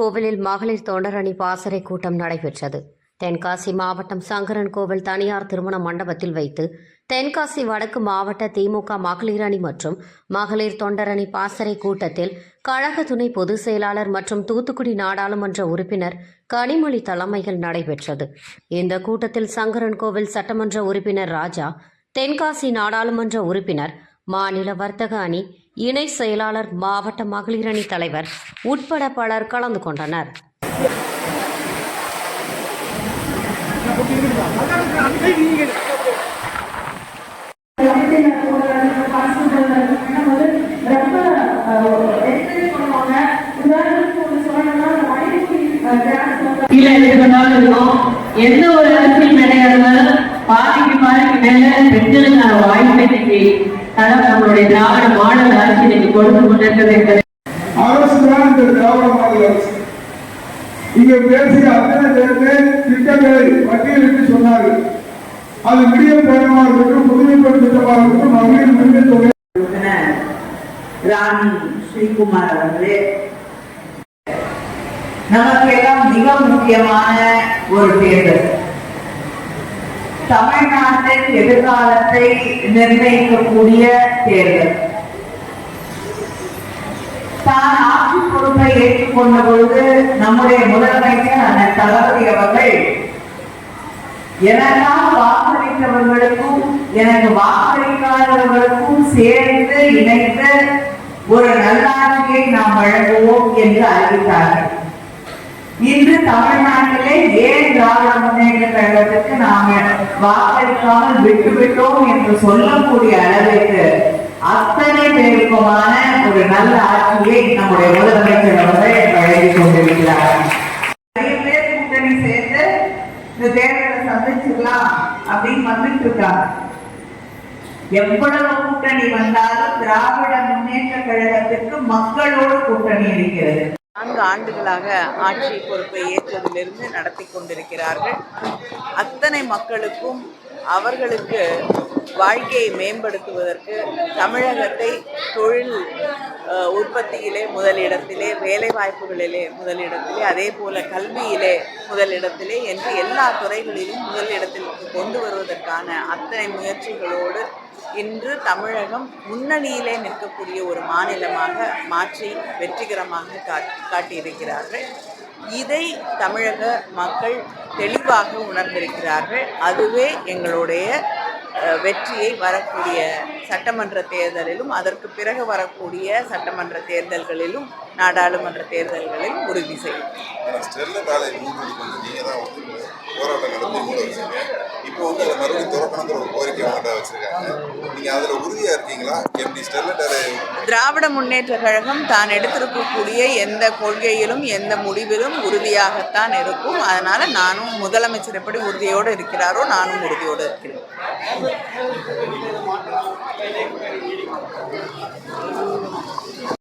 கோவிலில் மகளிர் தொண்டரணி பாசறை கூட்டம் நடைபெற்றது. தென்காசி மாவட்டம் சங்கரன் கோவில் தனியார் திருமண மண்டபத்தில் வைத்து தென்காசி வடக்கு மாவட்ட திமுக மகளிர் அணி மற்றும் மகளிர் தொண்டரணி பாசறை கூட்டத்தில் கழக துணை பொதுச் செயலாளர் மற்றும் தூத்துக்குடி நாடாளுமன்ற உறுப்பினர் கனிமொழி தலைமையில் நடைபெற்றது. இந்த கூட்டத்தில் சங்கரன் கோவில் சட்டமன்ற உறுப்பினர் ராஜா தென்காசி நாடாளுமன்ற உறுப்பினர் மாநில வர்த்தக அணி இணை செயலாளர் மாவட்ட மகளிர் அணி தலைவர் உட்பட பலர் கலந்து கொண்டனர். எந்த ஒரு அரசியல் மேடையா பாதிக்கு பாதிக்கு மேல பெண்களுக்கான வாய்ப்பை தலை நம்மளுடைய திராவிட மாடல் ஆட்சி இன்னைக்கு கொடுத்து கொண்டிருக்கிறது அரசு தான் இந்த திராவிட மாடல் அரசு. இங்க பேசிய அத்தனை பேருக்கு திட்டங்களை பட்டியலிட்டு சொன்னார்கள். அது விடிய பயணமாக இருக்கட்டும் புதுமைப்பெண் திட்டமாக இருக்கட்டும் மகளிர் உரிமை தொகை ராணி ஸ்ரீகுமார் அவர்களே நமக்கெல்லாம் மிக முக்கியமான ஒரு தேர்தல். தமிழ்நாட்டின் எதிர்காலத்தை நிர்ணயிக்கக்கூடிய தேர்தல். தான் ஆட்சி பொறுப்பை ஏற்றுக்கொண்ட பொழுது நம்முடைய முதலமைச்சர் அண்ணன் தளபதி அவர்கள் எனக்காக வாக்களித்தவர்களுக்கும் எனக்கு வாக்களிக்காதவர்களுக்கும் சேர்ந்து இணைந்து ஒரு நல்லாட்சியை நாம் வழங்குவோம் என்று அறிவித்தார்கள். இன்று தமிழ்நாட்டிலே ஏன் திராவிட முன்னேற்ற கழகத்திற்கு நாம வாக்களிக்காமல் விட்டுவிட்டோம் என்று சொல்லக்கூடிய அளவிற்கு அத்தனை பேருக்குமான ஒரு நல்ல ஆட்சியை நம்முடைய முதலமைச்சர் அவர்கள் வழங்கி கொண்டிருக்கிறார். நிறைய பேர் கூட்டணி சேர்ந்து இந்த தேர்தலை சந்திச்சிடலாம் அப்படின்னு வந்துட்டு இருக்காங்க. எவ்வளவு கூட்டணி வந்தாலும் திராவிட முன்னேற்ற கழகத்திற்கு மக்களோடு கூட்டணி இருக்கிறது. நான்கு ஆண்டுகளாக ஆட்சி பொறுப்பை ஏற்றதிலிருந்து நடத்தி கொண்டிருக்கிறார்கள். அத்தனை மக்களுக்கும் அவர்களுக்கு வாழ்க்கையை மேம்படுத்துவதற்கு தமிழகத்தை தொழில் உற்பத்தியிலே முதலிடத்திலே வேலை வாய்ப்புகளிலே முதலிடத்திலே அதே போல கல்வியிலே முதலிடத்திலே என்று எல்லா துறைகளிலும் முதலிடத்தில் கொண்டு வருவதற்கான அத்தனை முயற்சிகளோடு இன்று தமிழகம் முன்னணியிலே நிற்கக்கூடிய ஒரு மாநிலமாக மாற்றி வெற்றிகரமாக காட்டியிருக்கிறார்கள். இதை தமிழக மக்கள் தெளிவாக உணர்ந்திருக்கிறார்கள். அதுவே எங்களுடைய வெற்றியை வரக்கூடிய சட்டமன்ற தேர்தலிலும் அதற்கு பிறகு வரக்கூடிய சட்டமன்ற தேர்தல்களிலும் நாடாளுமன்ற தேர்தல்களிலும் உறுதி செய்யும். இப்போ வந்து திராவிட முன்னேற்ற கழகம் தான் எடுத்திருக்கக்கூடிய எந்த கொள்கையிலும் எந்த முடிவிலும் உறுதியாகத்தான் இருக்கும். அதனால் நானும் முதலமைச்சர் எப்படி உறுதியோடு இருக்கிறாரோ நானும் உறுதியோடு இருக்கிறேன்.